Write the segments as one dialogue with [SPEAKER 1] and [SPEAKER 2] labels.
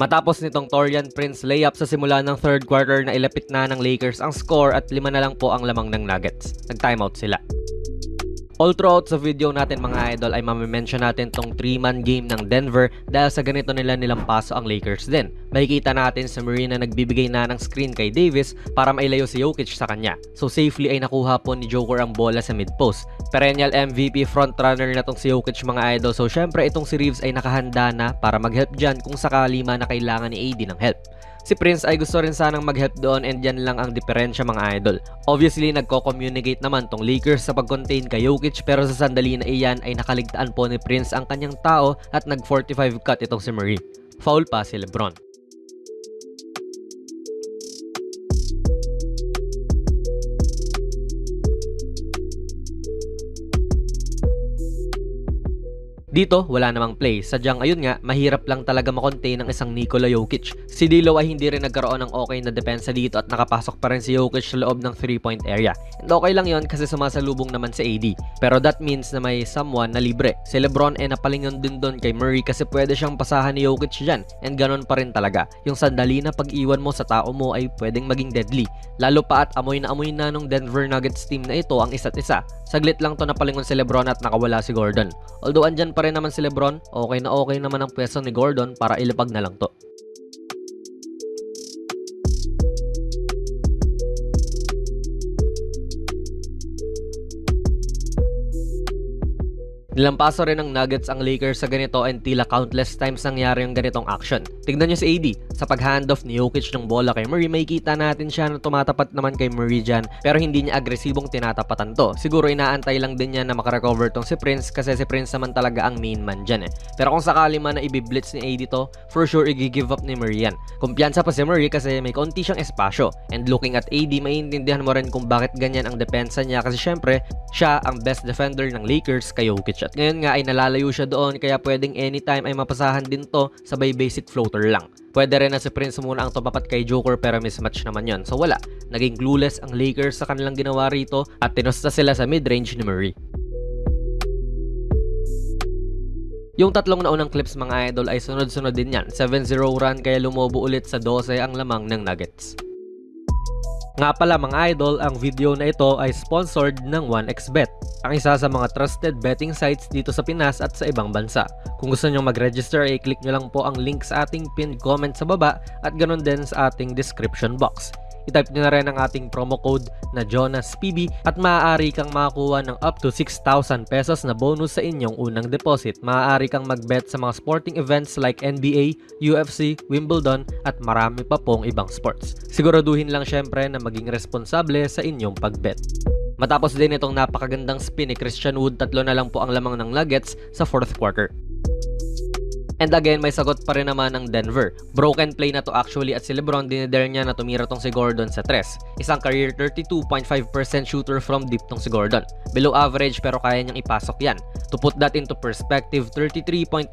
[SPEAKER 1] Matapos nitong Torian Prince layup sa simula ng third quarter na ilapit na ng Lakers ang score at lima na lang po ang lamang ng Nuggets. Nag-timeout sila. All throughout sa video natin mga idol ay mamimension natin tong 3-man game ng Denver dahil sa ganito nila nilampaso ang Lakers din. Makikita natin sa Murray na nagbibigay na ng screen kay Davis para mailayo si Jokic sa kanya. So safely ay nakuha po ni Joker ang bola sa mid-post. Perennial MVP frontrunner na tong si Jokic mga idol so syempre itong si Reeves ay nakahanda na para mag-help dyan kung sakali man na kailangan ni AD ng help. Si Prince ay gusto rin sanang mag-help doon and yan lang ang diferensya mga idol. Obviously, nagko-communicate naman tong Lakers sa pag-contain kay Jokic pero sa sandali na iyan ay nakaligtaan po ni Prince ang kanyang tao at nag-45 cut itong si Murray. Foul pa si Lebron. Dito, wala namang play. Sadyang ayun nga, mahirap lang talaga makontain ng isang Nikola Jokic. Si Dilo ay hindi rin nagkaroon ng okay na depensa dito at nakapasok pa rin si Jokic sa loob ng 3-point area. And okay lang yon kasi sumasalubong naman si AD. Pero that means na may someone na libre. Si Lebron ay napalingon din doon kay Murray kasi pwede siyang pasahan ni Jokic dyan. And ganon pa rin talaga. Yung sandali na pag-iwan mo sa tao mo ay pwedeng maging deadly. Lalo pa at amoy na amoy na nung Denver Nuggets team na ito ang isa't isa. Saglit lang to napalingon si Lebron at nakawala si Gordon. Although andyan pa rin naman si Lebron, okay na okay naman ang pwesto ni Gordon para ilapag na lang to. Nilampaso rin ng Nuggets ang Lakers sa ganito and tila countless times nangyari yung ganitong action. Tignan nyo si AD, sa pag-handoff ni Jokic ng bola kay Murray, may kita natin siya na tumatapat naman kay Murray dyan, pero hindi niya agresibong tinatapatan to. Siguro inaantay lang din niya na makarecover tong si Prince kasi si Prince naman talaga ang main man dyan eh. Pero kung sakali man na ibiblitz ni AD to, for sure i-give up ni Murray yan. Kumpiyansa pa si Murray kasi may konti siyang espasyo. And looking at AD, maiintindihan mo rin kung bakit ganyan ang depensa niya kasi syempre, siya ang best defender ng Lakers kay Jokic at ngayon nga ay nalalayo siya doon kaya pwedeng anytime ay mapasahan din to sabay basic floater lang. Pwede rin na si Prince muna ang tumapat kay Joker pero mismatch naman yon. So wala, naging clueless ang Lakers sa kanilang ginawa rito at tinusta sila sa mid-range ni Murray. Yung tatlong naunang clips mga idol ay sunod-sunod din yan. 7-0 run kaya lumobo ulit sa 12 ang lamang ng Nuggets. Nga pala mga idol, ang video na ito ay sponsored ng 1xBet, ang isa sa mga trusted betting sites dito sa Pinas at sa ibang bansa. Kung gusto nyo mag-register ay click nyo lang po ang link sa ating pinned comment sa baba at ganun din sa ating description box. I-type nyo na rin ang ating promo code na JonasPB at maaari kang makakuha ng up to 6,000 pesos na bonus sa inyong unang deposit. Maaari kang mag-bet sa mga sporting events like NBA, UFC, Wimbledon at marami pa pong ibang sports. Siguraduhin lang syempre na maging responsable sa inyong pag-bet. Matapos din itong napakagandang spin ni Christian Wood, tatlo na lang po ang lamang ng Nuggets sa fourth quarter. And again, may sagot pa rin naman ng Denver. Broken play na to actually at si Lebron dinidare niya na tumira tong si Gordon sa tres. Isang career 32.5% shooter from deep tong si Gordon. Below average pero kaya niyang ipasok yan. To put that into perspective, 33.8%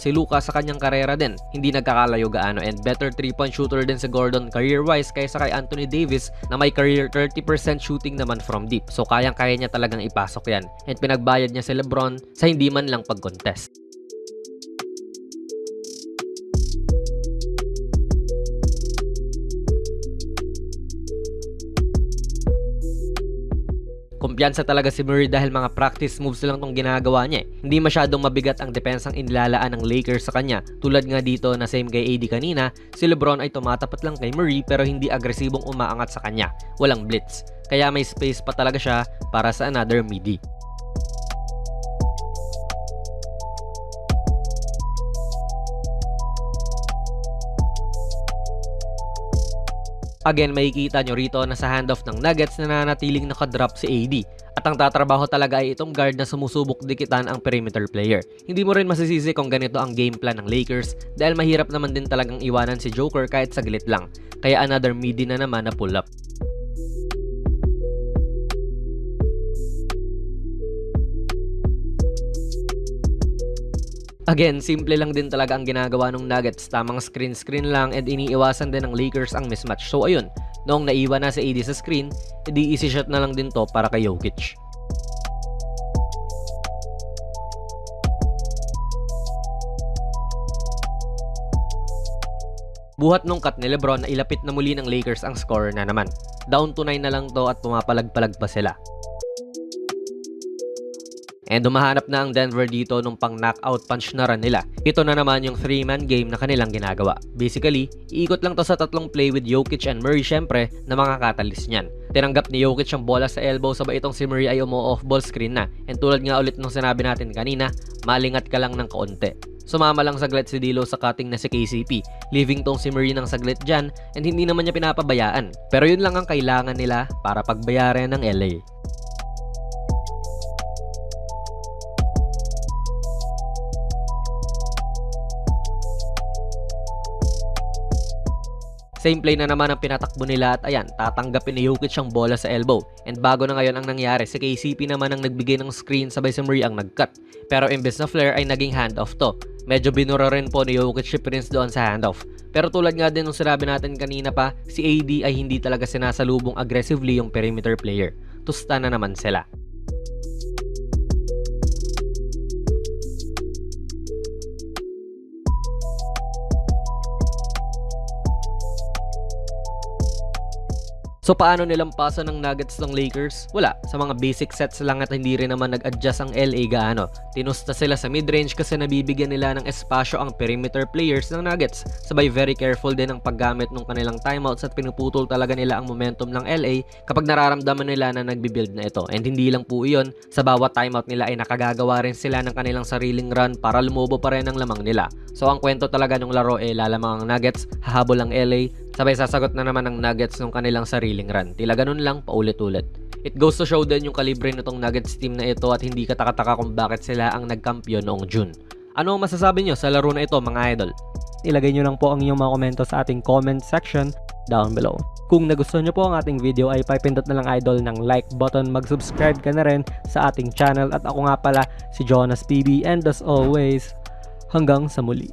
[SPEAKER 1] si Luka sa kanyang karera din. Hindi nagkakalayo gaano and better 3-point shooter din si Gordon career-wise kaysa kay Anthony Davis na may career 30% shooting naman from deep. So kayang-kaya niya talagang ipasok yan. And pinagbayad niya si Lebron sa hindi man lang pag-contest. Kumpiyansa talaga si Murray dahil mga practice moves lang tong ginagawa niya. Eh. Hindi masyadong mabigat ang depensang inilalaan ng Lakers sa kanya. Tulad nga dito na same kay AD kanina, si Lebron ay tumatapat lang kay Murray pero hindi agresibong umaangat sa kanya. Walang blitz. Kaya may space pa talaga siya para sa another midi. Again, makikita nyo rito na sa handoff ng Nuggets na nanatiling nakadrop si AD. At ang tatrabaho talaga ay itong guard na sumusubok dikitan ang perimeter player. Hindi mo rin masisisi kung ganito ang game plan ng Lakers dahil mahirap naman din talagang iwanan si Joker kahit saglit lang. Kaya another midi na naman na pull up. Again, simple lang din talaga ang ginagawa ng Nuggets. Tamang screen-screen lang and iniiwasan din ng Lakers ang mismatch. So ayun, noong naiwan na sa AD sa screen, edi easy shot na lang din to para kay Jokic. Buhat nung cut ni Lebron na ilapit na muli ng Lakers ang score na naman. Down to 9 na lang to at pumapalag-palag pa sila. And dumahanap na ang Denver dito nung pang knockout punch na run nila. Ito na naman yung 3-man game na kanilang ginagawa. Basically, iikot lang to sa tatlong play with Jokic and Murray syempre na mga catalyst niyan. Tinanggap ni Jokic ang bola sa elbow sabay itong si Murray ay umo-off ball screen na. And tulad nga ulit nung sinabi natin kanina, malingat ka lang ng kaunti. Sumama lang saglit si Dilo sa cutting na si KCP, leaving tong si Murray ng saglit dyan and hindi naman niya pinapabayaan. Pero yun lang ang kailangan nila para pagbayaran ng LA. Same play na naman ang pinatakbo nila at ayan, tatanggapin ni Jokic ang bola sa elbow. And bago na ngayon ang nangyari, si KCP naman ang nagbigay ng screen sabay si Murray ang nag-cut. Pero imbes na flare ay naging handoff to. Medyo binura rin po ni Jokic si Prince doon sa handoff. Pero tulad nga din nung sinabi natin kanina pa, si AD ay hindi talaga sinasalubong aggressively yung perimeter player. Tusta na naman sila. So paano nilampasan ng Nuggets ng Lakers? Wala, sa mga basic sets lang at hindi rin naman nag-adjust ang LA gaano. Tinusta sila sa mid-range kasi nabibigyan nila ng espasyo ang perimeter players ng Nuggets. Sabay very careful din ang paggamit ng kanilang timeouts at pinuputol talaga nila ang momentum ng LA kapag nararamdaman nila na nagbibuild na ito. And hindi lang po iyon, sa bawat timeout nila ay nakagagawa rin sila ng kanilang sariling run para lumubo pa rin ang lamang nila. So ang kwento talaga ng laro eh lalamang ang Nuggets, hahabol ang LA, sabay sasagot na naman ng Nuggets ng kanilang sariling run. Tila ganun lang paulit-ulit. It goes to show din yung kalibre nitong Nuggets team na ito at hindi katakataka kung bakit sila ang nagkampiyon noong June. Ano ang masasabi nyo sa laro na ito mga idol?
[SPEAKER 2] ilagay nyo lang po ang inyong mga komento sa ating comment section down below. Kung nagustuhan nyo po ang ating video ay papindot na lang idol ng like button, mag-subscribe ka na rin sa ating channel at ako nga pala si Jonas PB and as always, hanggang sa muli.